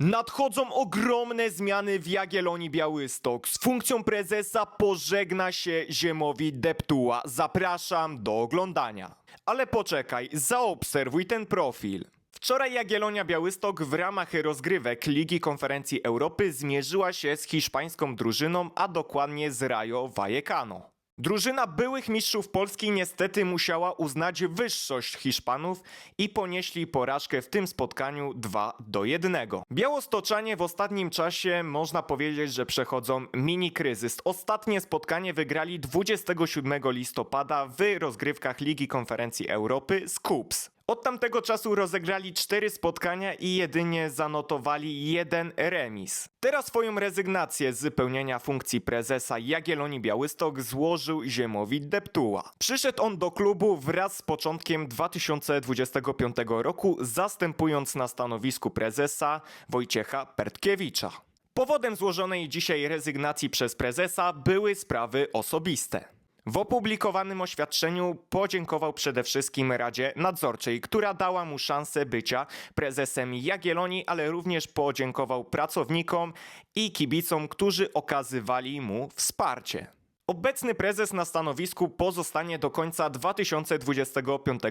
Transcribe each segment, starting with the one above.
Nadchodzą ogromne zmiany w Jagiellonii Białystok. Z funkcją prezesa pożegna się Ziemowi Deptuła. Zapraszam do oglądania. Ale poczekaj, zaobserwuj ten profil. Wczoraj Jagiellonia Białystok w ramach rozgrywek Ligi Konferencji Europy zmierzyła się z hiszpańską drużyną, a dokładnie z Rayo Vallecano. Drużyna byłych mistrzów Polski niestety musiała uznać wyższość Hiszpanów i ponieśli porażkę w tym spotkaniu 2 do 1. Białostoczanie w ostatnim czasie można powiedzieć, że przechodzą mini kryzys. Ostatnie spotkanie wygrali 27 listopada w rozgrywkach Ligi Konferencji Europy z KUPS. Od tamtego czasu rozegrali cztery spotkania i jedynie zanotowali jeden remis. Teraz swoją rezygnację z pełnienia funkcji prezesa Jagiellonii Białystok złożył Ziemowi Deptuła. Przyszedł on do klubu wraz z początkiem 2025 roku, zastępując na stanowisku prezesa Wojciecha Pertkiewicza. Powodem złożonej dzisiaj rezygnacji przez prezesa były sprawy osobiste. W opublikowanym oświadczeniu podziękował przede wszystkim Radzie Nadzorczej, która dała mu szansę bycia prezesem Jagiellonii, ale również podziękował pracownikom i kibicom, którzy okazywali mu wsparcie. Obecny prezes na stanowisku pozostanie do końca 2025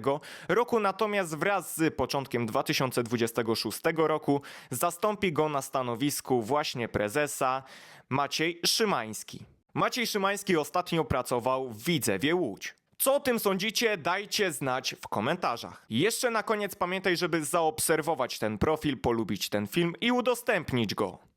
roku, natomiast wraz z początkiem 2026 roku zastąpi go na stanowisku właśnie prezesa Maciej Szymański. Maciej Szymański ostatnio pracował w Widzewie Łódź. Co o tym sądzicie, dajcie znać w komentarzach. Jeszcze na koniec pamiętaj, żeby zaobserwować ten profil, polubić ten film i udostępnić go.